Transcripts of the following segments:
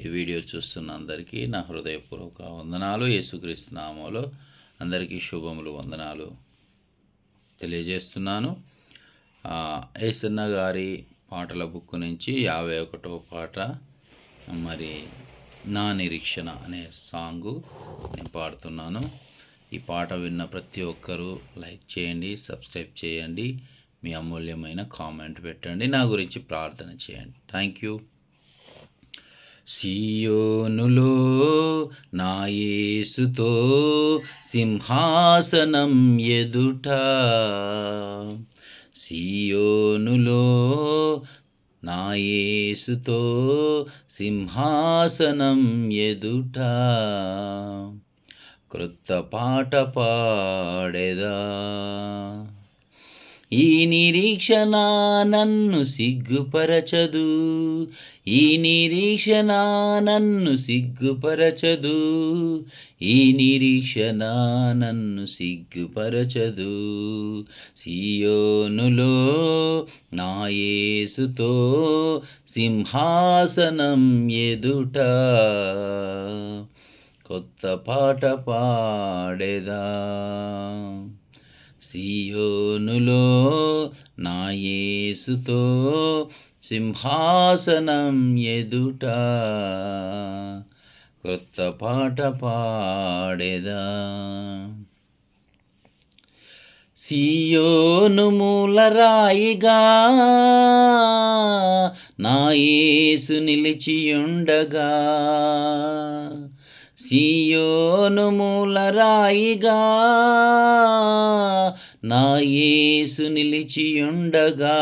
ఈ వీడియో చూస్తున్న అందరికీ నా హృదయపూర్వక వందనాలు. యేసుక్రీస్తు నామంలో అందరికీ శుభములు వందనాలు తెలియజేస్తున్నాను. ఏసన్న గారి పాటల బుక్ నుంచి యాభై ఒకటో పాట మరి నా నిరీక్షణ అనే సాంగు నేను పాడుతున్నాను. ఈ పాట విన్న ప్రతి ఒక్కరూ లైక్ చేయండి సబ్స్క్రైబ్ చేయండి మీ అమూల్యమైన కామెంట్ పెట్టండి నా గురించి ప్రార్థన చేయండి. Thank you. సియోనులో నాయేసుతో సింహాసనం ఎదుట. సియోనులో నాయేసుతో సింహాసనం ఎదుట. క్రొత్త పాట పాడేదా? ఈ నిరీక్షణ నన్ను సిగ్గుపరచదు. ఈ నిరీక్షణ నన్ను సిగ్గుపరచదు. ఈ నిరీక్షణ నన్ను సిగ్గుపరచదు. సియోనులో నాయేసుతో సింహాసనం ఎదుట కొత్త పాట పాడేదా? సియోనులో నా యేసుతో సింహాసనం ఎదుట కొత్త పాట పాడేదా. సియోను మూలరాయిగా నా యేసు నిలిచియుండగా సియోను మూలరాయిగా నా యేసు నిలిచియుండగా.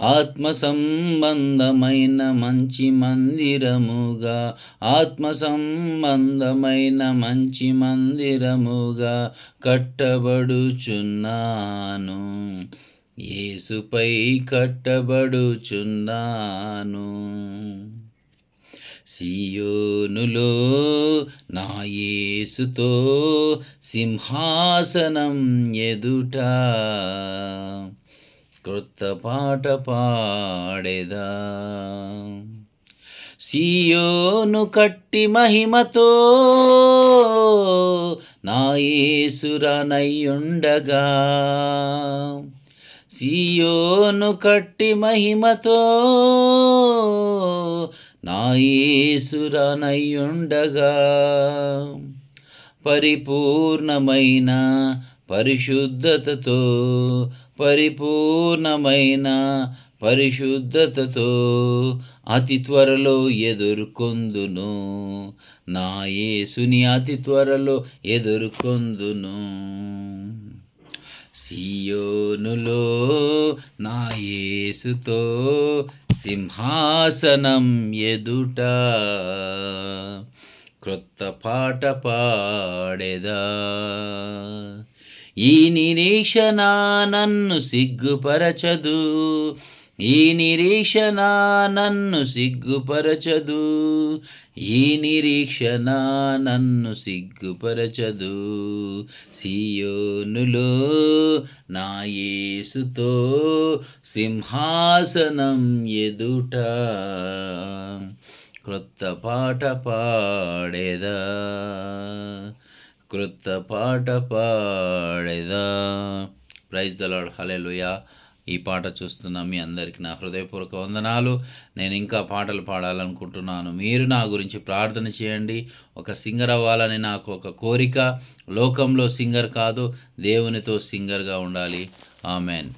ఆత్మ సంబంధమైన మంచి మందిరముగా ఆత్మ సంబంధమైన మంచి మందిరముగా కట్టబడుచున్నాను. యేసుపై కట్టబడుచున్నాను. సియోనులో నా యేసుతో సింహాసనం ఎదుట క్రొత్త పాట పాడేదా. సియోను కట్టి మహిమతో నా యేసురనయ్యుండగా సియోను కట్టి మహిమతో నాయేసురనయ్యుండగా పరిపూర్ణమైన పరిశుద్ధతతో పరిపూర్ణమైన పరిశుద్ధతతో అతి త్వరలో ఎదుర్కొందును. నా యేసుని అతి త్వరలో ఎదుర్కొందును. సియోనులో నా యేసుతో సింహాసనం ఎదుట క్రొత్త పాట పాడేదా? ఈ నిరీక్షణ నన్ను సిగ్గుపరచదు. ఈ నిరీక్షణ నన్ను సిగ్గుపరచదు. ఈ నిరీక్షణ నన్ను సిగ్గుపరచదు. సియోనులో నా యేసుతో సింహాసనం ఎదుట క్రొత్త పాట పాడేదా? క్రొత్త పాట పాడేదా? ప్రైజ్ దలాడ్ హలెలుయా ఈ పాట చూస్తున్న మీ అందరికీ నా హృదయపూర్వక వందనాలు. నేను ఇంకా పాటలు పాడాలనుకుంటున్నాను. మీరు నా గురించి ప్రార్థన చేయండి. ఒక సింగర్ అవ్వాలని నాకు ఒక కోరిక. లోకంలో సింగర్ కాదు దేవునితో సింగర్గా ఉండాలి. ఆమెన్.